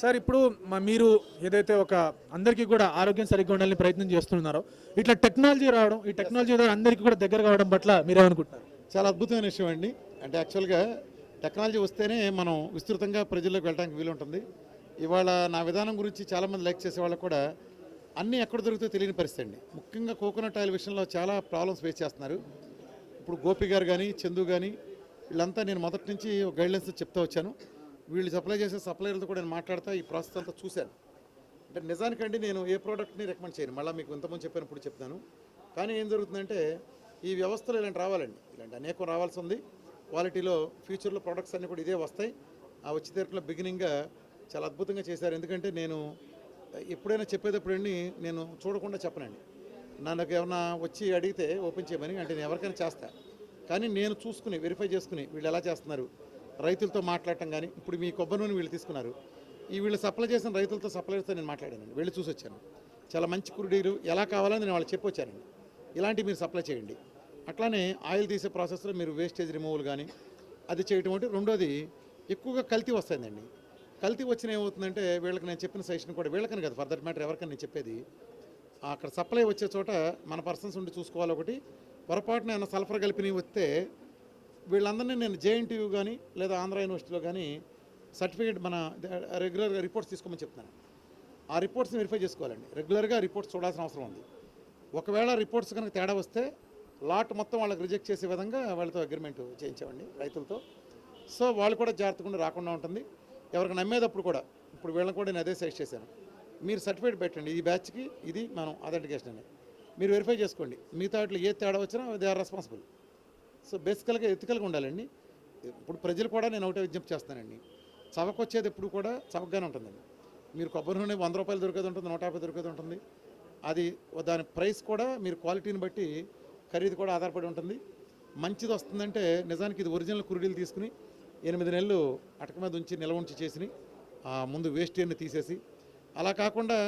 Sir ఇప్పుడు మీరు ఏదైతే ఒక అందరికీ కూడా ఆరోగ్యం సరిగ్గా ఉండాలని ప్రయత్నం చేస్తున్నారో ఇట్లా టెక్నాలజీ రావడం ఈ టెక్నాలజీ ద్వారా అందరికీ కూడా దగ్గర కావడం పట్ల మీరేమనుకుంటున్నారు? చాలా అద్భుతమైన విషయం అండి. అంటే యాక్చువల్గా టెక్నాలజీ వస్తేనే మనం విస్తృతంగా ప్రజల్లోకి వెళ్ళడానికి వీలు ఉంటుంది ఇవాళ నా విధానం గురించి చాలామంది లైక్ చేసే వాళ్ళకు కూడా అన్నీ ఎక్కడ దొరుకుతాయో తెలియని పరిస్థితి అండి. ముఖ్యంగా కోకోనట్ ఆయిల్ విషయంలో చాలా ప్రాబ్లమ్స్ ఫేస్ చేస్తున్నారు. ఇప్పుడు గోపి గారు కానీ చందు కానీ వీళ్ళంతా నేను మొదటి నుంచి గైడ్లైన్స్ చెప్తా వచ్చాను. వీళ్ళు సప్లై చేసే సప్లైర్లతో కూడా నేను మాట్లాడతా ఈ ప్రాసెస్ అంతా చూశాను. అంటే నిజానికండి నేను ఏ ప్రోడక్ట్ని రికమెండ్ చేయను. మళ్ళీ మీకు ఇంతకుముందు చెప్పినప్పుడు చెప్తాను. కానీ ఏం జరుగుతుందంటే ఈ వ్యవస్థలో ఇలాంటి రావాలండి. ఇలాంటి అనేకం రావాల్సి ఉంది. క్వాలిటీలో ఫ్యూచర్లో ప్రొడక్ట్స్ అన్నీ కూడా ఇదే వస్తాయి. ఆ వచ్చి తీర్పులో బిగినింగ్గా చాలా అద్భుతంగా చేశారు. ఎందుకంటే నేను ఎప్పుడైనా చెప్పేటప్పుడండి నేను చూడకుండా చెప్పనండి. నాకు ఏమన్నా వచ్చి అడిగితే ఓపెన్ చేయమని అంటే నేను ఎవరికైనా చేస్తాను కానీ నేను చూసుకుని వెరిఫై చేసుకుని వీళ్ళు ఎలా చేస్తున్నారు రైతులతో మాట్లాడటం కానీ ఇప్పుడు మీ కొబ్బరి నూనె వీళ్ళు తీసుకున్నారు. ఈ వీళ్ళు సప్లై చేసిన రైతులతో సప్లైతో నేను మాట్లాడానండి. వెళ్ళి చూసి వచ్చాను చాలా మంచి కురుడీలు ఎలా కావాలని నేను వాళ్ళు చెప్పొచ్చానండి. ఇలాంటివి మీరు సప్లై చేయండి. అట్లానే ఆయిల్ తీసే ప్రాసెస్లో మీరు వేస్టేజ్ రిమూవల్ కానీ అది చేయటం ఒకటి రెండోది ఎక్కువగా కల్తీ వస్తుందండి. కల్తీ వచ్చిన ఏమవుతుందంటే వీళ్ళకి నేను చెప్పిన సజెషన్ కూడా వీళ్ళకని కదా ఫర్ దట్ మ్యాటర్ ఎవరికైనా నేను చెప్పేది. అక్కడ సప్లై వచ్చే చోట మన పర్సన్స్ ఉండి చూసుకోవాలి ఒకటి. పొరపాటున ఏమైనా సల్ఫర్ కలిపినవి వస్తే వీళ్ళందరినీ నేను జేఎన్టీయూ కానీ లేదా ఆంధ్ర యూనివర్సిటీలో కానీ సర్టిఫికేట్ మన రెగ్యులర్గా రిపోర్ట్స్ తీసుకోమని చెప్తున్నాను. ఆ రిపోర్ట్స్ని వెరిఫై చేసుకోవాలండి. రెగ్యులర్గా రిపోర్ట్స్ చూడాల్సిన అవసరం ఉంది. ఒకవేళ రిపోర్ట్స్ కనుక తేడా వస్తే లాట్ మొత్తం వాళ్ళకి రిజెక్ట్ చేసే విధంగా వాళ్ళతో అగ్రిమెంట్ చేయించామండి రైతులతో. సో వాళ్ళు కూడా జాగ్రత్తగా రాకుండా ఉంటుంది. ఎవరికి నమ్మేటప్పుడు కూడా ఇప్పుడు వీళ్ళని కూడా నేను అదే సజెస్ట్ చేశాను. మీరు సర్టిఫికేట్ పెట్టండి. ఈ బ్యాచ్కి ఇది మనం అథెంటికేషన్ అని మీరు వెరిఫై చేసుకోండి. మిగతా వాటిలో ఏ తేడా వచ్చినా దే ఆర్ రెస్పాన్సిబుల్. సో బేసికల్గా ఎత్తికల్గా ఉండాలండి. ఇప్పుడు ప్రజలు కూడా నేను ఒకటే విజ్ఞప్తి చేస్తానండి. చవక వచ్చేది ఎప్పుడు కూడా చవకగానే ఉంటుందండి. మీరు కొబ్బరి నూనె వంద రూపాయలు దొరికేది ఉంటుంది నూట యాభై దొరికేది ఉంటుంది. అది దాని ప్రైస్ కూడా మీరు క్వాలిటీని బట్టి ఖరీదు కూడా ఆధారపడి ఉంటుంది. మంచిది వస్తుందంటే నిజానికి ఇది ఒరిజినల్ కురుడీలు తీసుకుని ఎనిమిది నెలలు అటక మీద ఉంచి నిల్వ ఉంచి చేసి ఆ ముందు వేస్టేజ్ని తీసేసి అలా కాకుండా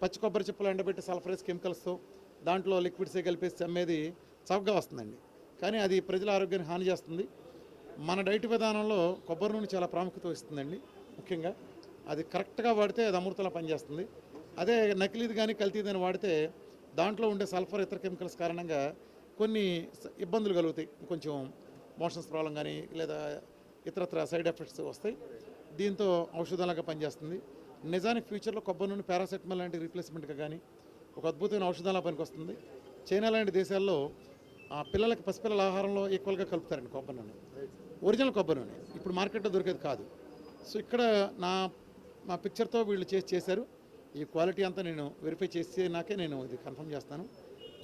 పచ్చి కొబ్బరి చిప్పలు ఎండబెట్టి సల్ఫరేస్ కెమికల్స్తో దాంట్లో లిక్విడ్సే కలిపేసి అమ్మేది చవకగా వస్తుందండి. కానీ అది ప్రజల ఆరోగ్యాన్ని హాని చేస్తుంది. మన డైట్ విధానంలో కొబ్బరి నూనె చాలా ప్రాముఖ్యత ఇస్తుందండి ముఖ్యంగా. అది కరెక్ట్గా వాడితే అది అమృతంలా పనిచేస్తుంది. అదే నకిలీది కానీ కల్తీది అని వాడితే దాంట్లో ఉండే సల్ఫర్ ఇతర కెమికల్స్ కారణంగా కొన్ని ఇబ్బందులు కలుగుతాయి. కొంచెం మోషన్స్ ప్రాబ్లం కానీ లేదా ఇతరత్ర సైడ్ ఎఫెక్ట్స్ వస్తాయి. దీంతో ఔషధంలాగా పనిచేస్తుంది. నిజానికి ఫ్యూచర్లో కొబ్బరి నూనె పారాసెటమాల్ లాంటి రీప్లేస్మెంట్గా కానీ ఒక అద్భుతమైన ఔషధంలా పనికొస్తుంది. చైనా లాంటి దేశాల్లో ఆ పిల్లలకి పసిపిల్లల ఆహారంలో ఈక్వల్గా కలుపుతారండి కొబ్బరి నూనె. ఒరిజినల్ కొబ్బరి నూనె. ఇప్పుడు మార్కెట్లో దొరికేది కాదు. సో ఇక్కడ నా మా పిక్చర్తో వీళ్ళు చేసి చేశారు. ఈ క్వాలిటీ అంతా నేను వెరిఫై చేసినాకే నేను ఇది కన్ఫర్మ్ చేస్తాను.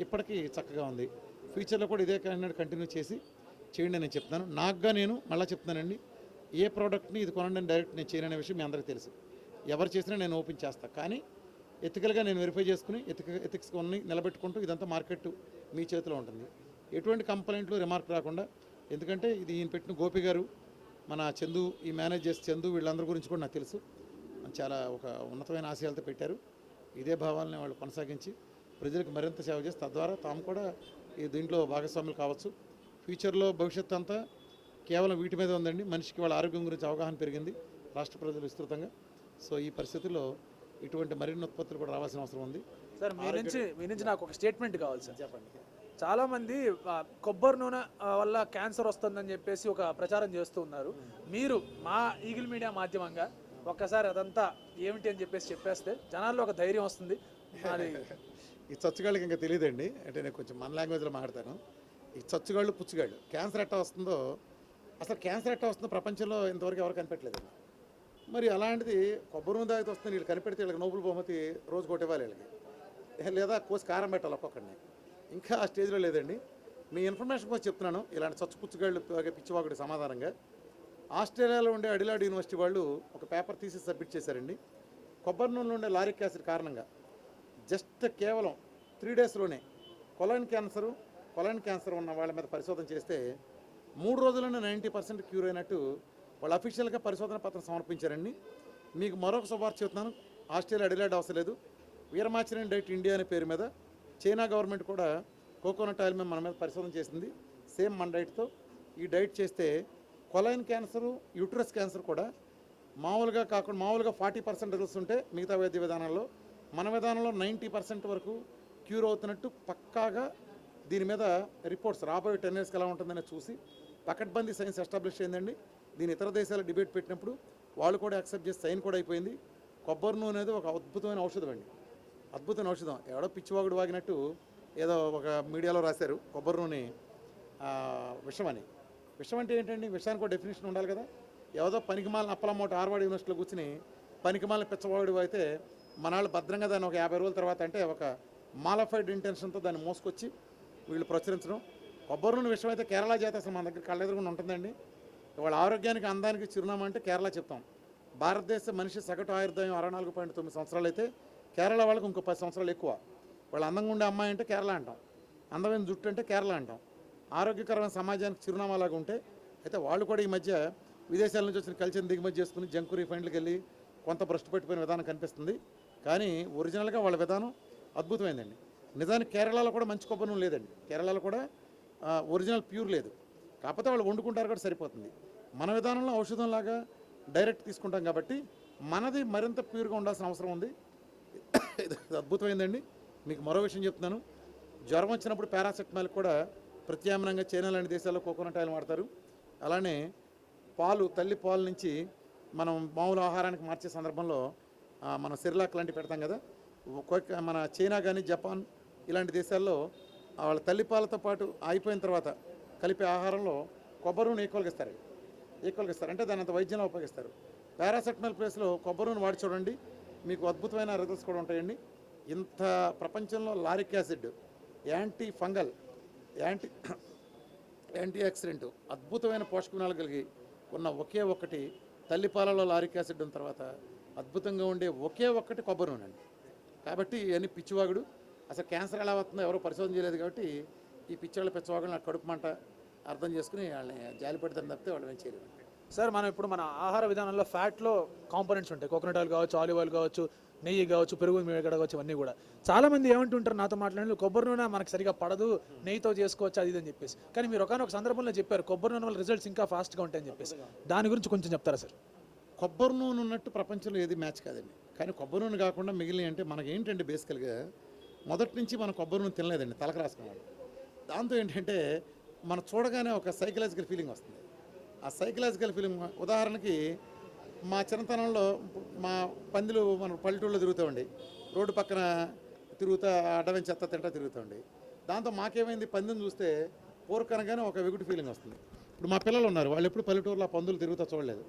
ఇప్పటికీ చక్కగా ఉంది. ఫ్యూచర్లో కూడా ఇదే కన్నా కంటిన్యూ చేసి చేయండి నేను చెప్తాను నాకుగా నేను మళ్ళీ చెప్తానండి ఏ ప్రోడక్ట్ని ఇది కొనండి డైరెక్ట్ నేను చేయను విషయం మీ అందరికీ తెలుసు. ఎవరు చేసినా నేను ఓపెన్ చేస్తాను కానీ ఎథికల్గా నేను వెరిఫై చేసుకుని ఎథిక ఎథిక్స్ కొన్ని నిలబెట్టుకుంటూ ఇదంతా మార్కెట్ మీ చేతిలో ఉంటుంది. ఎటువంటి కంప్లైంట్లు రిమార్క్ రాకుండా ఎందుకంటే ఇది ఈయన పెట్టిన గోపి గారు మన చందు ఈ మేనేజ్ చేసే చందు వీళ్ళందరి గురించి కూడా నాకు తెలుసు. చాలా ఒక ఉన్నతమైన ఆశయాలతో పెట్టారు. ఇదే భావాలని వాళ్ళు కొనసాగించి ప్రజలకు మరింత సేవ చేసి తద్వారా తాము కూడా ఈ దీంట్లో భాగస్వాములు కావచ్చు. ఫ్యూచర్లో భవిష్యత్తు అంతా కేవలం వీటి మీద ఉందండి. మనిషికి వాళ్ళ ఆరోగ్యం గురించి అవగాహన పెరిగింది రాష్ట్ర ప్రజలు విస్తృతంగా. సో ఈ పరిస్థితుల్లో ఇటువంటి మరిన్ని ఉత్పత్తులు కూడా రావాల్సిన అవసరం ఉంది. సార్ మీ నుంచి మీ నుంచి నాకు ఒక స్టేట్మెంట్ కావాలి సార్. చెప్పండి. చాలామంది కొబ్బరి నూనె వల్ల క్యాన్సర్ వస్తుందని చెప్పేసి ఒక ప్రచారం చేస్తూ ఉన్నారు. మీరు మా ఈగిల్ మీడియా మాధ్యమంగా ఒక్కసారి అదంతా ఏమిటి అని చెప్పేసి చెప్పేస్తే జనాల్లో ఒక ధైర్యం వస్తుంది. ఈ చచ్చుగాళ్ళకి ఇంకా తెలియదండి అంటే నేను కొంచెం మన లాంగ్వేజ్లో మాట్లాడతాను. ఈ చచ్చుగాళ్ళు పుచ్చుగాళ్ళు క్యాన్సర్ ఎట్టా వస్తుందో అసలు క్యాన్సర్ ఎట్టా వస్తుందో ప్రపంచంలో ఇంతవరకు ఎవరు కనిపెట్టలేదు. మరి అలాంటిది కొబ్బరి నూనె తాగితే వస్తుంది వీళ్ళు కనిపెడితే వీళ్ళకి నోబుల్ బహుమతి రోజు కొట్టివ్వాలి వీళ్ళకి. లేదా కోసి కారం పెట్టాలి ఒక్కొక్కడిని. ఇంకా ఆ స్టేజ్లో లేదండి. మీ ఇన్ఫర్మేషన్ కోసం చెప్తున్నాను. ఇలాంటి చచ్చుపుచ్చుగాళ్ళు పిచ్చివాకుడి సమాధానంగా. ఆస్ట్రేలియాలో ఉండే అడిలాడ్ యూనివర్సిటీ వాళ్ళు ఒక పేపర్ తీసి సబ్మిట్ చేశారండి. కొబ్బరి నూనెలో ఉండే లారిక్ యాసిడ్ కారణంగా. జస్ట్ కేవలం త్రీ డేస్లోనే కొలైన్ క్యాన్సరు కొలైన్ క్యాన్సర్ ఉన్న వాళ్ళ మీద పరిశోధన చేస్తే మూడు రోజుల్లోనే నైంటీ పర్సెంట్ క్యూర్ అయినట్టు వాళ్ళు అఫీషియల్గా పరిశోధన పత్రం సమర్పించారండి. మీకు మరొక శుభార్త చెప్తున్నాను. ఆస్ట్రేలియా అడిలాడ్ అవసరం లేదు. వీరమాచరణ డైట్ ఇండియా అనే పేరు మీద చైనా గవర్నమెంట్ కూడా కోకోనట్ ఆయిల్ మీద మన మీద పరిశోధన చేసింది. సేమ్ మన డైట్తో ఈ డైట్ చేస్తే కొలైన్ క్యాన్సరు యూట్రస్ క్యాన్సర్ కూడా మామూలుగా కాకుండా మామూలుగా ఫార్టీ పర్సెంట్ రిజల్ట్స్ ఉంటే మిగతా వైద్య విధానాల్లో మన విధానంలో నైంటీ పర్సెంట్ వరకు క్యూర్ అవుతున్నట్టు పక్కాగా దీని మీద రిపోర్ట్స్ రాబోయే టెన్ ఇయర్స్కి ఎలా ఉంటుందని చూసి పకడ్బందీ సైన్స్ ఎస్టాబ్లిష్ అయిందండి. దీని ఇతర దేశాలు డిబేట్ పెట్టినప్పుడు వాళ్ళు కూడా యాక్సెప్ట్ చేసి సైన్ కూడా అయిపోయింది. కొబ్బరి నూనె అనేది ఒక అద్భుతమైన ఔషధం అండి. అద్భుతమైన ఔషధం. ఎవడో పిచ్చివాగుడు వాగినట్టు ఏదో ఒక మీడియాలో రాశారు కొబ్బరి నూనె విషం అని. విషం అంటే ఏంటండి? విషయానికి ఒక డెఫినేషన్ ఉండాలి కదా. ఏదో పనికిమాలిన అప్పలమ్మోట ఆర్వాడ్ యూనివర్సిటీలో కూర్చుని పనికిమాలిన పిచ్చవాడు అయితే మనాళ్ళు భద్రంగా దాన్ని ఒక యాభై రోజుల తర్వాత అంటే ఒక మాలఫైడ్ ఇంటెన్షన్తో దాన్ని మోసుకొచ్చి వీళ్ళు ప్రచురించడం. కొబ్బరి నూనె విషయం అయితే కేరళ చేత అసలు మన దగ్గర కళ్ళెదురుగుండా ఉంటుందండి. వాళ్ళ ఆరోగ్యానికి అందానికి చిరునామా అంటే కేరళ చెప్తాం. భారతదేశ మనిషి సగటు ఆయుర్దాయం అరవై నాలుగు పాయింట్ తొమ్మిది సంవత్సరాలు అయితే కేరళ వాళ్ళకి ఇంకో పది సంవత్సరాలు ఎక్కువ. వాళ్ళు అందంగా ఉండే అమ్మాయి అంటే కేరళ అంటాం. అందమైన జుట్టు అంటే కేరళ అంటాం. ఆరోగ్యకరమైన సమాజానికి చిరునామాలాగా ఉంటే అయితే వాళ్ళు కూడా ఈ మధ్య విదేశాల నుంచి వచ్చిన కల్చర్ని దిగుమతి చేసుకుని జంకు రిఫైండ్లకు వెళ్ళి కొంత భ్రష్టు పెట్టిపోయిన విధానం కనిపిస్తుంది. కానీ ఒరిజినల్గా వాళ్ళ విధానం అద్భుతమైందండి. నిజానికి కేరళలో కూడా మంచి కొబ్బరి నూనె లేదండి. కేరళలో కూడా ఒరిజినల్ ప్యూర్ లేదు. కాకపోతే వాళ్ళు వండుకుంటారు కూడా సరిపోతుంది. మన విధానంలో ఔషధంలాగా డైరెక్ట్ తీసుకుంటాం కాబట్టి మనది మరింత ప్యూర్గా ఉండాల్సిన అవసరం ఉంది. అద్భుతమైందండి. మీకు మరో విషయం చెప్తున్నాను. జ్వరం వచ్చినప్పుడు పారాసెటమాల్ కూడా ప్రత్యామ్నాయంగా చైనా లాంటి దేశాల్లో కోకోనట్ ఆయిల్ వాడతారు. అలానే పాలు తల్లి పాలు నుంచి మనం మామూలు ఆహారానికి మార్చే సందర్భంలో మనం సిరిలాక్ లాంటివి పెడతాం కదా. మన చైనా కానీ జపాన్ ఇలాంటి దేశాల్లో వాళ్ళ తల్లిపాలతో పాటు అయిపోయిన తర్వాత కలిపే ఆహారంలో కొబ్బరిని నూనె ఈక్వల్గా ఇస్తారు. ఈక్వల్గా ఇస్తారు. అంటే దాని అంత వైద్యంలో ఉపయోగిస్తారు. పారాసెటమాల్ ప్లేస్లో కొబ్బరి వాడి చూడండి. మీకు అద్భుతమైన రిజల్ట్స్ కూడా ఉంటాయండి. ఇంత ప్రపంచంలో lauric acid anti fungal anti anti oxidant అద్భుతమైన పోషకగుణాలు కలిగి ఉన్న ఒకే ఒక్కటి తల్లిపాలలో లారిక్ యాసిడ్ ఉన్న తర్వాత అద్భుతంగా ఉండే ఒకే ఒక్కటి కొబ్బరి నూనె అండి. కాబట్టి ఇవన్నీ పిచ్చివాగుడు. అసలు క్యాన్సర్ ఎలా వస్తుందో ఎవరో పరిశోధన చేయలేదు కాబట్టి ఈ పిచ్చివాళ్ళ పిచ్చవాగుడు నాకు కడుపు మంట అర్థం చేసుకుని వాళ్ళని జాలి పెడతాను తప్పితే వాళ్ళు ఏం చేయలేదు సార్ మనం ఇప్పుడు మన ఆహార విధానంలో ఫ్యాట్లో కాంపోనెంట్స్ ఉంటాయి. కోకోనట్ ఆయిల్ కావచ్చు ఆలివ్ ఆయిల్ కావచ్చు నెయ్యి కావచ్చు పెరుగు మీగడ కావచ్చు ఇవన్నీ కూడా. చాలా మంది ఏమంటుంటారు నాతో మాట్లాడిన కొబ్బరి నూనె మనకు సరిగా పడదు నెయ్యితో చేసుకోవచ్చు అది ఇది అని చెప్పేసి. కానీ మీరు ఒకనొక సందర్భంలో చెప్పారు కొబ్బరి నూనె వల్ల రిజల్ట్స్ ఇంకా ఫాస్ట్గా ఉంటాయని చెప్పేసి. దాని గురించి కొంచెం చెప్తారా సార్? కొబ్బరి నూనె ఉన్నట్టు ప్రపంచంలో ఏది మ్యాచ్ కాదండి. కానీ కొబ్బరి నూనె కాకుండా మిగిలిన అంటే మనకి ఏంటంటే బేసికల్గా మొదటి నుంచి మనం కొబ్బరి నూనె తినలేదండి తలకు రాసుకున్నాం. దాంతో ఏంటంటే మనం చూడగానే ఒక సైకలాజికల్ ఫీలింగ్ వస్తుంది. ఆ సైకలాజికల్ ఫిలిం. ఉదాహరణకి మా చిన్నతనంలో మా పందులు మన పల్లెటూళ్ళలో తిరుగుతామండి. రోడ్డు పక్కన తిరుగుతా అడవిని చెత్త తింటా తిరుగుతామండి. దాంతో మాకేమైంది? పందిని చూస్తే పోరుకనగానే ఒక వెగుటి ఫీలింగ్ వస్తుంది. ఇప్పుడు మా పిల్లలు ఉన్నారు. వాళ్ళు ఎప్పుడు పల్లెటూరులో పందులు తిరుగుతా చూడలేదు.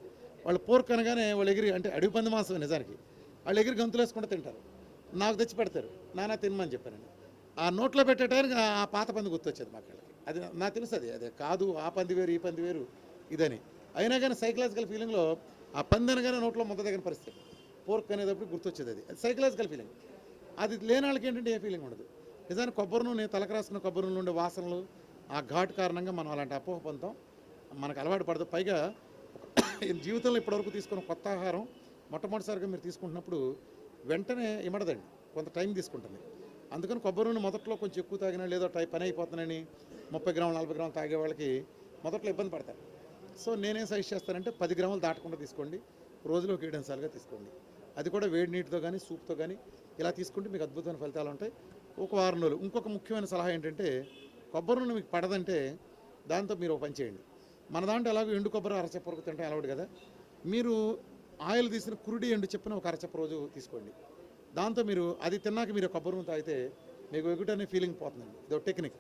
వాళ్ళు పోరుకనగానే వాళ్ళు ఎగిరి అంటే అడవి పంది మాంసం నిజానికి. వాళ్ళు ఎగిరి గంతులు వేసుకుంటూ తింటారు. నాకు తెచ్చి పెడతారు. నానా తినమని చెప్పానండి ఆ నోట్లో పెట్టేటానికి ఆ పాత పంది గుర్తొచ్చేది మాకళ్ళకి అది నాకు తెలుసు అది. అదే కాదు ఆ పంది వేరు ఈ పంది వేరు. ఇదని. అయినా కానీ సైకలాజికల్ ఫీలింగ్లో ఆ పందనగానే నోట్లో ముద్ద దగ్గర పరిస్థితి. పోర్క్ అనేటప్పుడు గుర్తొచ్చేది అది. అది సైకలాజికల్ ఫీలింగ్ అది లేని వాళ్ళకి ఏంటంటే ఏ ఫీలింగ్ ఉండదు. నిజానికి కొబ్బరి నూనె తలకు రాసుకున్న కొబ్బరి నూనె ఉండే వాసనలు ఆ ఘాట్ కారణంగా మనం అలాంటి అపోహ పొందుతాం. మనకు అలవాటు పడదు. పైగా జీవితంలో ఇప్పటివరకు తీసుకున్న కొత్త ఆహారం మొట్టమొదటిసారిగా మీరు తీసుకుంటున్నప్పుడు వెంటనే ఇమడదండి. కొంత టైం తీసుకుంటుంది. అందుకని కొబ్బరి నూనె మొదట్లో కొంచెం ఎక్కువ తాగినా లేదో టై పని అయిపోతుందని ముప్పై గ్రాములు నలభై గ్రాములు తాగే వాళ్ళకి మొదట్లో ఇబ్బంది పడతారు. సో నేనేం సజెస్ట్ చేస్తానంటే పది గ్రాములు దాటకుండా తీసుకోండి. రోజులో ఒక ఏడు సార్లుగా తీసుకోండి. అది కూడా వేడి నీటితో కానీ సూప్తో కానీ ఇలా తీసుకుంటే మీకు అద్భుతమైన ఫలితాలు ఉంటాయి. ఒక వారం రోజులు. ఇంకొక ముఖ్యమైన సలహా ఏంటంటే కొబ్బరి నూనె మీకు పడదంటే దాంతో మీరు పని చేయండి. మన దాంట్లో ఎలాగో ఎండు కొబ్బరి అరచెప్ప వరకు తింటాం అలవాటు కదా. మీరు ఆయిల్ తీసిన కురుడి ఎండు చెప్పిన ఒక అరచెప్ప రోజు తీసుకోండి. దాంతో మీరు అది తిన్నాక మీరు కొబ్బరి నూనె తాగితే మీకు ఎగుటనే ఫీలింగ్ పోతుందండి. ఇది ఒక టెక్నిక్.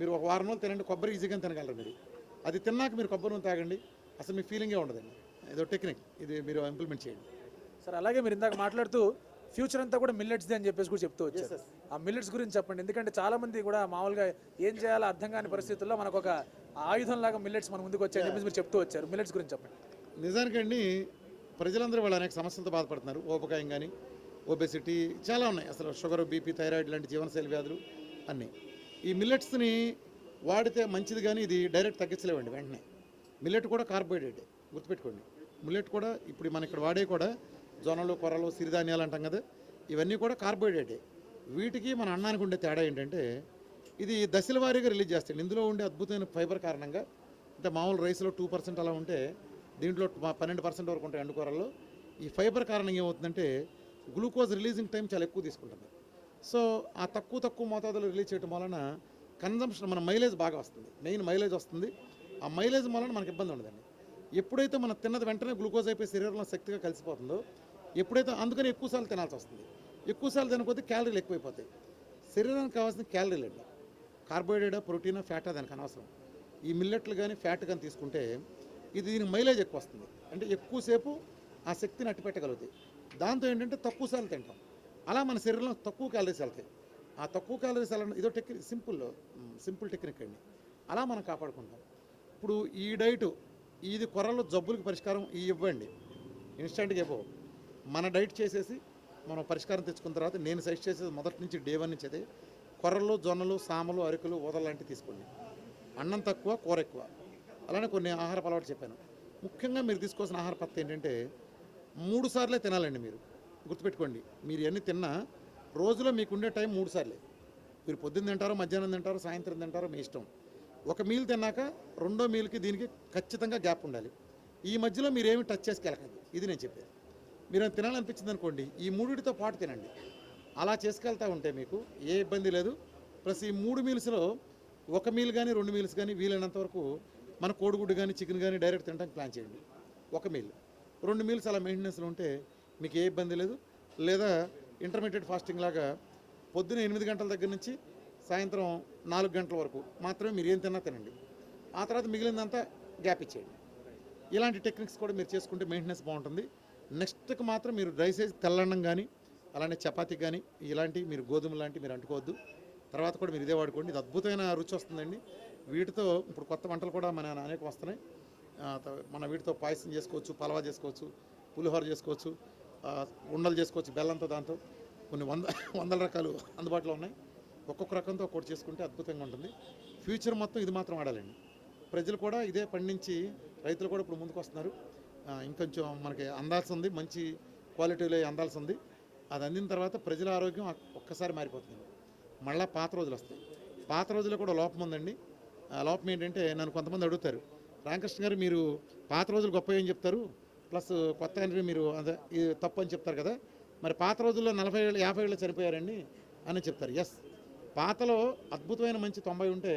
మీరు ఒక వారం రోజులు తినండి కొబ్బరి ఈజీగా తినగలరు మీరు. అది తిన్నాక మీరు కొబ్బరి నూనె తాగండి. అసలు మీ ఫీలింగే ఉండదండి. ఇది టెక్నిక్ ఇది మీరు ఇంప్లిమెంట్ చేయండి. సార్ అలాగే మీరు ఇందాక మాట్లాడుతూ ఫ్యూచర్ అంతా కూడా మిల్లెట్స్ది అని చెప్పేసి కూడా చెప్తూ వచ్చారు. ఆ మిల్లెట్స్ గురించి చెప్పండి. ఎందుకంటే చాలా మంది కూడా మామూలుగా ఏం చేయాలో అర్థం కాని పరిస్థితుల్లో మనకు ఒక ఆయుధం లాగా మిల్లెట్స్ మన ముందుకు వచ్చాయని చెప్పేసి మీరు చెప్తూ వచ్చారు. మిల్లెట్స్ గురించి చెప్పండి. నిజానికండి ప్రజలందరూ వాళ్ళు అనేక సమస్యలతో బాధపడుతున్నారు. ఊబకాయం కానీ ఒబెసిటీ చాలా ఉన్నాయి. అసలు షుగర్ బీపీ థైరాయిడ్ లాంటి జీవనశైలి వ్యాధులు అన్నీ. ఈ మిల్లెట్స్ని వాడితే మంచిది కానీ ఇది డైరెక్ట్ తగ్గించలేవండి వెంటనే. మిల్లెట్ కూడా కార్బోహైడ్రేట్ గుర్తుపెట్టుకోండి. మిల్లెట్ కూడా ఇప్పుడు మన ఇక్కడ వాడే కూడా జొన్నలు కొర్రలు సిరిధాన్యాలు అంటాం కదా ఇవన్నీ కూడా కార్బోహైడ్రేటే వీటికి మన అన్నానికి ఉండే తేడా ఏంటంటే ఇది దశల వారీగా రిలీజ్ చేస్తాడు ఇందులో ఉండే అద్భుతమైన ఫైబర్ కారణంగా అంటే మామూలు రైస్లో టూ పర్సెంట్ అలా ఉంటే దీంట్లో పన్నెండు పర్సెంట్ వరకు ఉంటాయి ఎండుకూరల్లో. ఈ ఫైబర్ కారణంగా ఏమవుతుందంటే గ్లూకోజ్ రిలీజింగ్ టైం చాలా ఎక్కువ తీసుకుంటుంది. సో ఆ తక్కువ తక్కువ మోతాదులో రిలీజ్ చేయడం వలన కన్జంప్షన్ మన మైలేజ్ బాగా వస్తుంది. మెయిన్ మైలేజ్ వస్తుంది. ఆ మైలేజ్ వలన మనకి ఇబ్బంది ఉండదండి. ఎప్పుడైతే మనం తిన్నది వెంటనే గ్లూకోజ్ అయిపోయి శరీరంలో శక్తిగా కలిసిపోతుందో ఎప్పుడైతే అందుకని ఎక్కువసార్లు తినాల్సి వస్తుంది. ఎక్కువసార్లు తినకపోతే క్యాలరీలు ఎక్కువైపోతాయి. శరీరానికి కావాల్సిన క్యాలరీలు అండి కార్బోహైడ్రేట్ ప్రోటీన్ ఫ్యాటా దానికి అనవసరం. ఈ మిల్లెట్లు కానీ ఫ్యాట్ కానీ తీసుకుంటే ఇది దీనికి మైలేజ్ ఎక్కువ వస్తుంది. అంటే ఎక్కువసేపు ఆ శక్తిని అట్టి పెట్టగలుగుతాయి దాంతో ఏంటంటే తక్కువ సార్లు తింటాం. అలా మన శరీరంలో తక్కువ క్యాలరీస్ వెళ్తాయి. ఆ తక్కువ క్యాలరీస్ ఎలా ఇదో టెక్నిక్ సింపుల్ సింపుల్ టెక్నిక్ అండి. అలా మనం కాపాడుకుంటాం. ఇప్పుడు ఈ డైట్ ఇది కొర్రలో జబ్బులకు పరిష్కారం ఈ ఇవ్వండి. ఇన్స్టెంట్గా ఇవ్వవు. మన డైట్ చేసేసి మనం పరిష్కారం తెచ్చుకున్న తర్వాత నేను సజెస్ట్ చేసేది మొదటి నుంచి డే వన్ నుంచి అయితే కొర్రలు జొన్నలు సామలు అరికలు ఊదలు లాంటివి తీసుకోండి. అన్నం తక్కువ కూర ఎక్కువ. అలానే కొన్ని ఆహార అలవాటు చెప్పాను. ముఖ్యంగా మీరు తీసుకోవాల్సిన ఆహార పత్తి ఏంటంటే మూడు సార్లే తినాలండి మీరు. గుర్తుపెట్టుకోండి. మీరు ఎన్ని తిన్నా రోజులో మీకుండే టైం మూడు సార్లే. మీరు పొద్దున్న తింటారో మధ్యాహ్నం తింటారో సాయంత్రం తింటారో మీ ఇష్టం. ఒక మీల్ తిన్నాక రెండో మీల్కి దీనికి ఖచ్చితంగా గ్యాప్ ఉండాలి. ఈ మధ్యలో మీరేమి టచ్ చేసుకెళ్ళకండి. ఇది నేను చెప్పేది. మీరు తినాలనిపించింది అనుకోండి ఈ మూడిటితో పాటు తినండి. అలా చేసుకెళ్తా ఉంటే మీకు ఏ ఇబ్బంది లేదు. ప్లస్ ఈ మూడు మీల్స్లో ఒక మీల్ కానీ రెండు మీల్స్ కానీ వీలైనంత వరకు మన కోడిగుడ్డు కానీ చికెన్ కానీ డైరెక్ట్ తినడానికి ప్లాన్ చేయండి. ఒక మీల్. రెండు మీల్స్ అలా మెయింటెనెన్స్లో ఉంటే మీకు ఏ ఇబ్బంది లేదు. లేదా ఇంటర్మీడియట్ ఫాస్టింగ్ లాగా పొద్దున ఎనిమిది గంటల దగ్గర నుంచి సాయంత్రం నాలుగు గంటల వరకు మాత్రమే మీరు ఏం తిన్నా తినండి. ఆ తర్వాత మిగిలిందంతా గ్యాప్ ఇచ్చేయండి. ఇలాంటి టెక్నిక్స్ కూడా మీరు చేసుకుంటే మెయింటెనెన్స్ బాగుంటుంది. నెక్స్ట్కి మాత్రం మీరు డ్రై సైజ్ తెల్లన్నం కానీ అలానే చపాతీ కానీ ఇలాంటి మీరు గోధుమ లాంటివి మీరు అంటుకోవద్దు. తర్వాత కూడా మీరు ఇదే వాడుకోండి. ఇది అద్భుతమైన రుచి వస్తుందండి. వీటితో ఇప్పుడు కొత్త వంటలు కూడా మన అనేక వస్తున్నాయి. మన వీటితో పాయసం చేసుకోవచ్చు పలవా చేసుకోవచ్చు పులిహోర చేసుకోవచ్చు. ఉండలు చేసుకోవచ్చు బెల్లంతో దాంతో. కొన్ని వంద వందల రకాలు అందుబాటులో ఉన్నాయి. ఒక్కొక్క రకంతో ఒక్కొక్కటి చేసుకుంటే అద్భుతంగా ఉంటుంది. ఫ్యూచర్ మొత్తం ఇది మాత్రం వాడాలండి ప్రజలు కూడా ఇదే పండించి రైతులు కూడా ఇప్పుడు ముందుకు వస్తున్నారు. ఇంకొంచెం మనకి అందాల్సి ఉంది మంచి క్వాలిటీలో అందాల్సి ఉంది. అది అందిన తర్వాత ప్రజల ఆరోగ్యం ఒక్కసారి మారిపోతుంది. మళ్ళీ పాత రోజులు వస్తాయి. పాత రోజుల్లో కూడా లోపం ఉందండి. ఆ లోపం ఏంటంటే నన్ను కొంతమంది అడుగుతారు రామకృష్ణ గారు మీరు పాత రోజులు గొప్ప ఏం చెప్తారు. ప్లస్ కొత్త ఎంట్రీ మీరు అదే ఇది తప్పు అని చెప్తారు కదా. మరి పాత రోజుల్లో నలభై ఏళ్ళు యాభై ఏళ్ళు చనిపోయారండి అని చెప్తారు. ఎస్ పాతలో అద్భుతమైన మంచి తొంభై ఉంటే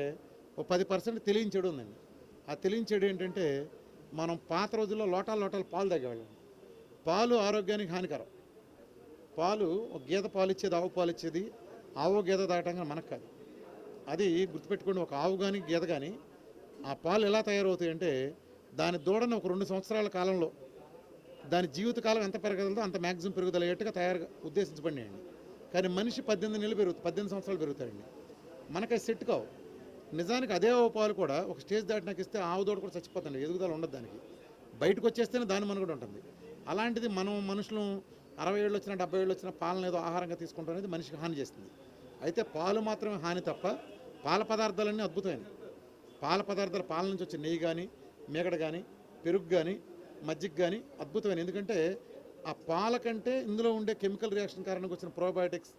ఒక పది పర్సెంట్ తెలియని చెడు ఉందండి. ఆ తెలియని చెడు ఏంటంటే మనం పాత రోజుల్లో లోటాల లోటాలు పాలు తాగేవాళ్ళం. పాలు ఆరోగ్యానికి హానికరం. పాలు ఒక గేదె పాలు ఇచ్చేది ఆవు పాలు ఇచ్చేది ఆవు గేదె తాగటంగా మనకు కాదు. అది గుర్తుపెట్టుకోండి ఒక ఆవు కానీ గీత కానీ ఆ పాలు ఎలా తయారవుతాయి అంటే దాని దూడను ఒక రెండు సంవత్సరాల కాలంలో దాని జీవితకాలం ఎంత పెరగగలదో అంత మ్యాక్సిమం పెరుగుదలయ్యేట్టుగా తయారు ఉద్దేశించబడినాయండి. కానీ మనిషి పద్దెనిమిది నెలలు పెరుగుతుంది పద్దెనిమిది సంవత్సరాలు పెరుగుతాడండి. మనకి సెట్ కావు. నిజానికి అదే ఆవు పాలు కూడా ఒక స్టేజ్ దాటినాక ఇస్తే ఆవు దూడ కూడా చచ్చిపోతుంది ఎదుగుదల ఉండదు దానికి. బయటకు వచ్చేస్తేనే దాని మనుగడ ఉంటుంది. అలాంటిది మనం మనుషులు అరవై ఏళ్ళు వచ్చినా డెబ్బై ఏళ్ళు వచ్చినా పాలన ఏదో ఆహారంగా తీసుకుంటాం అనేది మనిషికి హాని చేస్తుంది. అయితే పాలు మాత్రమే హాని తప్ప పాల పదార్థాలన్నీ అద్భుతమైనవి. పాల పదార్థాలు పాల నుంచి వచ్చే నెయ్యి కానీ మేకడ కానీ పెరుగు కానీ మజ్జిగ కానీ అద్భుతమైన. ఎందుకంటే ఆ పాల కంటే ఇందులో ఉండే కెమికల్ రియాక్షన్ కారణంగా వచ్చిన ప్రోబయోటిక్స్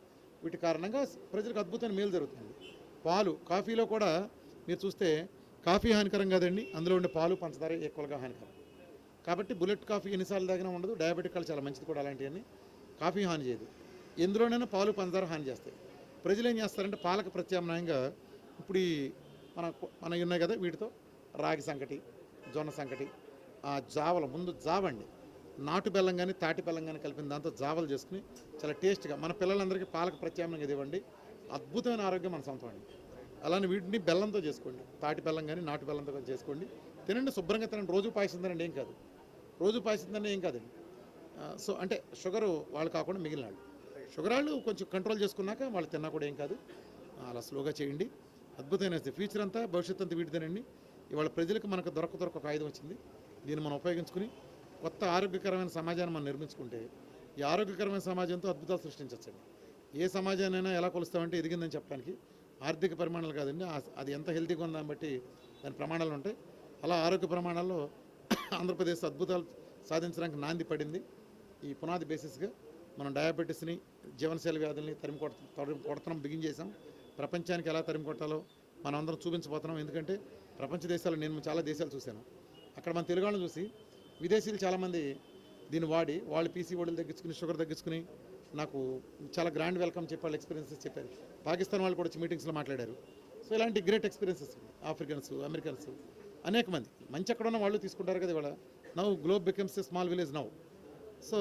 వీటి కారణంగా ప్రజలకు అద్భుతమైన మేలు జరుగుతుంది. పాలు కాఫీలో కూడా మీరు చూస్తే కాఫీ హానికరం కాదండి. అందులో ఉండే పాలు పంచదార ఎక్కువగా హానికరం. కాబట్టి బుల్లెట్ కాఫీ ఎన్నిసార్లు తాగినా ఉండదు. డయాబెటిక్ వాళ్ళు చాలా మంచిది కూడా అలాంటివన్నీ. కాఫీ హాని చేయదు. ఎందులోనైనా పాలు పంచదార హాని చేస్తాయి. ప్రజలు ఏం చేస్తారంటే పాలకు ప్రత్యామ్నాయంగా ఇప్పుడు ఈ మన మన ఉన్నాయి కదా వీటితో రాగి సంకటి జొన్న సంకటి ఆ జావలు ముందు జావండి. నాటు బెల్లం కానీ తాటి బెల్లం కానీ కలిపిన దాంతో జావలు చేసుకుని చాలా టేస్ట్గా మన పిల్లలందరికీ పాలకు ప్రత్యామ్నాయంగా ఇది ఇవ్వండి అద్భుతమైన ఆరోగ్యం మన సొంతం అండి. అలానే వీటిని బెల్లంతో చేసుకోండి. తాటి బెల్లం కానీ నాటు బెల్లంతో కానీ చేసుకోండి. తినండి శుభ్రంగా తినండి. రోజు పాయసం తినండి ఏం కాదు. రోజు పాయసం తినండి ఏం కాదండి. సో అంటే షుగరు వాళ్ళు కాకుండా మిగిలిన వాళ్ళు. షుగర్ వాళ్ళు కొంచెం కంట్రోల్ చేసుకున్నాక వాళ్ళు తిన్నా కూడా ఏం కాదు. అలా స్లోగా చేయండి. అద్భుతమైన ఫ్యూచర్ అంతా భవిష్యత్తు అంతా వీటిదేనండి. ఇవాళ ప్రజలకు మనకు దొరక దొరక ఒక ఆయుధం వచ్చింది. దీన్ని మనం ఉపయోగించుకుని కొత్త ఆరోగ్యకరమైన సమాజాన్ని మనం నిర్మించుకుంటే ఈ ఆరోగ్యకరమైన సమాజంతో అద్భుతాలు సృష్టించవచ్చండి. ఏ సమాజాన్నైనా ఎలా కొలుస్తామంటే ఎదిగిందని చెప్పడానికి ఆర్థిక పరిమాణాలు కాదండి. అది ఎంత హెల్తీగా ఉందని బట్టి దాని ప్రమాణాలు ఉంటాయి. అలా ఆరోగ్య ప్రమాణాల్లో ఆంధ్రప్రదేశ్ అద్భుతాలు సాధించడానికి నాంది పడింది. ఈ పునాది బేసిస్గా మనం డయాబెటీస్ని జీవనశైలి వ్యాధుల్ని తరిమి కొడ తరిమి కొడతనం బిగిన్ చేసాం ప్రపంచానికి ఎలా తరిమి కొట్టాలో మనం అందరం చూపించబోతున్నాం. ఎందుకంటే ప్రపంచ దేశాలు నేను చాలా దేశాలు చూశాను. అక్కడ మన తెలుగు వాళ్ళని చూసి విదేశీయులు చాలామంది దీన్ని వాడి వాళ్ళు పీసీ వాళ్ళు తగ్గించుకుని షుగర్ తగ్గించుకుని నాకు చాలా గ్రాండ్ వెల్కమ్ చెప్పాలి ఎక్స్పీరియన్సెస్ చెప్పారు. పాకిస్తాన్ వాళ్ళు కూడా వచ్చి మీటింగ్స్లో మాట్లాడారు. సో ఇలాంటి గ్రేట్ ఎక్స్పీరియన్సెస్ ఆఫ్రికన్స్ అమెరికన్స్ అనేక మంది. మంచి ఎక్కడ ఉన్న వాళ్ళు తీసుకుంటారు కదా ఇవాళ. Now globe becomes small village now so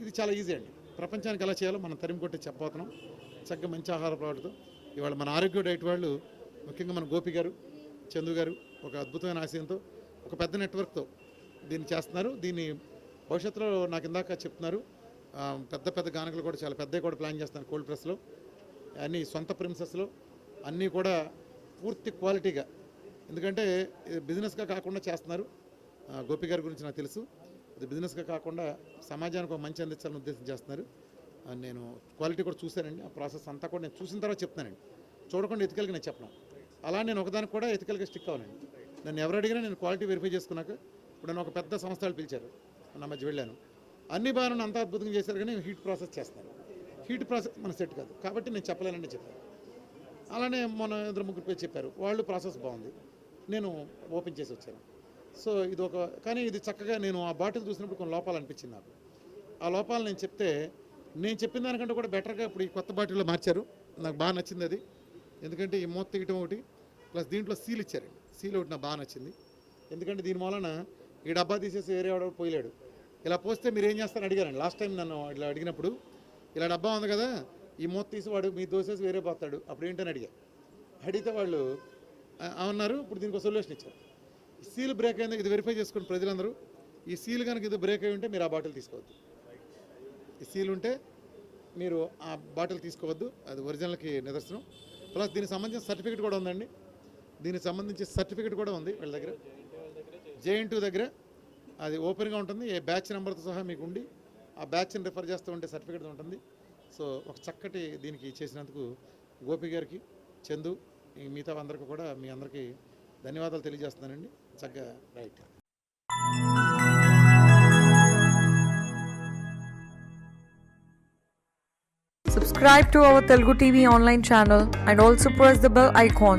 ఇది చాలా ఈజీ అండి. ప్రపంచానికి ఎలా చేయాలో మనం తరిమి కొట్టి చెప్పబోతున్నాం. చక్కగా మంచి ఆహార అలవాటుతో ఇవాళ మన ఆరోగ్య డైట్ వాళ్ళు ముఖ్యంగా మన గోపి గారు చందు గారు ఒక అద్భుతమైన ఆశయంతో ఒక పెద్ద నెట్వర్క్తో దీన్ని చేస్తున్నారు. దీన్ని భవిష్యత్తులో నాకు ఇందాక చెప్తున్నారు. పెద్ద పెద్ద గానకులు కూడా చాలా పెద్దవి కూడా ప్లాన్ చేస్తున్నారు కోల్డ్ ప్రెస్లో. అన్ని సొంత ప్రిన్సెస్లో అన్నీ కూడా పూర్తి క్వాలిటీగా. ఎందుకంటే ఇది బిజినెస్గా కాకుండా చేస్తున్నారు. గోపి గారి గురించి నాకు తెలుసు. ఇది బిజినెస్గా కాకుండా సమాజానికి ఒక మంచి అందించాలని ఉద్దేశం చేస్తున్నారు. నేను క్వాలిటీ కూడా చూశానండి. ఆ ప్రాసెస్ అంతా కూడా నేను చూసిన తర్వాత చెప్తానండి చూడకుండా ఎతికల్గా నేను చెప్పను. అలా నేను ఒకదానికి కూడా ఎతికల్గా స్టిక్ అవ్వనండి. నన్ను ఎవరు అడిగినా నేను క్వాలిటీ వెరిఫై చేసుకున్నాక ఇప్పుడు నన్ను ఒక పెద్ద సంస్థలు పిలిచారు. నా మధ్య వెళ్ళాను. అన్ని బాగా అంత అద్భుతంగా చేశారు కానీ హీట్ ప్రాసెస్ చేస్తాను హీట్ ప్రాసెస్ మన సెట్ కాదు. కాబట్టి నేను చెప్పలేనని చెప్పాను అలానే మన ఇద్దరు ముగ్గురు పేరు చెప్పారు. వాళ్ళు ప్రాసెస్ బాగుంది. నేను ఓపెన్ చేసి వచ్చాను. సో ఇది ఒక కానీ ఇది చక్కగా నేను ఆ బాటిల్ చూసినప్పుడు కొన్ని లోపాలు అనిపించింది నాకు. ఆ లోపాలు నేను చెప్తే నేను చెప్పిన దానికంటే కూడా బెటర్గా ఇప్పుడు ఈ కొత్త బాటిల్లో మార్చారు. నాకు బాగా నచ్చింది అది. ఎందుకంటే ఈ మూత తీయటం ఒకటి ప్లస్ దీంట్లో సీల్ ఇచ్చారండి. సీల్ ఒకటి నాకు బాగా నచ్చింది. ఎందుకంటే దీని వలన ఈ డబ్బా తీసేసి వేరే వాడు పోయలేడు. ఇలా పోస్తే మీరు ఏం చేస్తారని అడిగారండి. లాస్ట్ టైం నన్ను ఇలా అడిగినప్పుడు ఇలా డబ్బా ఉంది కదా ఈ మూత తీసి వాడు మీ దోసేసి వేరే పోతాడు. అప్పుడు ఏంటని అడిగా. అడిగితే వాళ్ళు "ఆ, ఇప్పుడు దీనికి సొల్యూషన్ ఇచ్చారు. సీల్ బ్రేక్ అయింది ఇది వెరిఫై చేసుకోండి ప్రజలందరూ ఈ సీల్ కనుక ఇది బ్రేక్ అయి ఉంటే మీరు ఆ బాటిల్ తీసుకోవద్దు. ఈ సీల్ ఉంటే మీరు ఆ బాటిల్ తీసుకోవద్దు అది ఒరిజినల్కి నిదర్శనం. ప్లస్ దీనికి సంబంధించిన సర్టిఫికేట్ కూడా ఉందండి. దీనికి సంబంధించి సర్టిఫికేట్ కూడా ఉంది వీళ్ళ దగ్గర. జేఎన్ టూ దగ్గర. అది ఓపెన్గా ఉంటుంది. ఏ బ్యాచ్ నెంబర్తో సహా మీకు ఉండి ఆ బ్యాచ్ని రిఫర్ చేస్తూ ఉంటే సర్టిఫికేట్ ఉంటుంది. సో ఒక చక్కటి దీనికి చేసినందుకు గోపి గారికి చందు మిగతా అందరికీ కూడా మీ అందరికీ ధన్యవాదాలు తెలియజేస్తున్నానండి. చక్కగా right Subscribe to our Telugu TV online channel and also press the bell icon.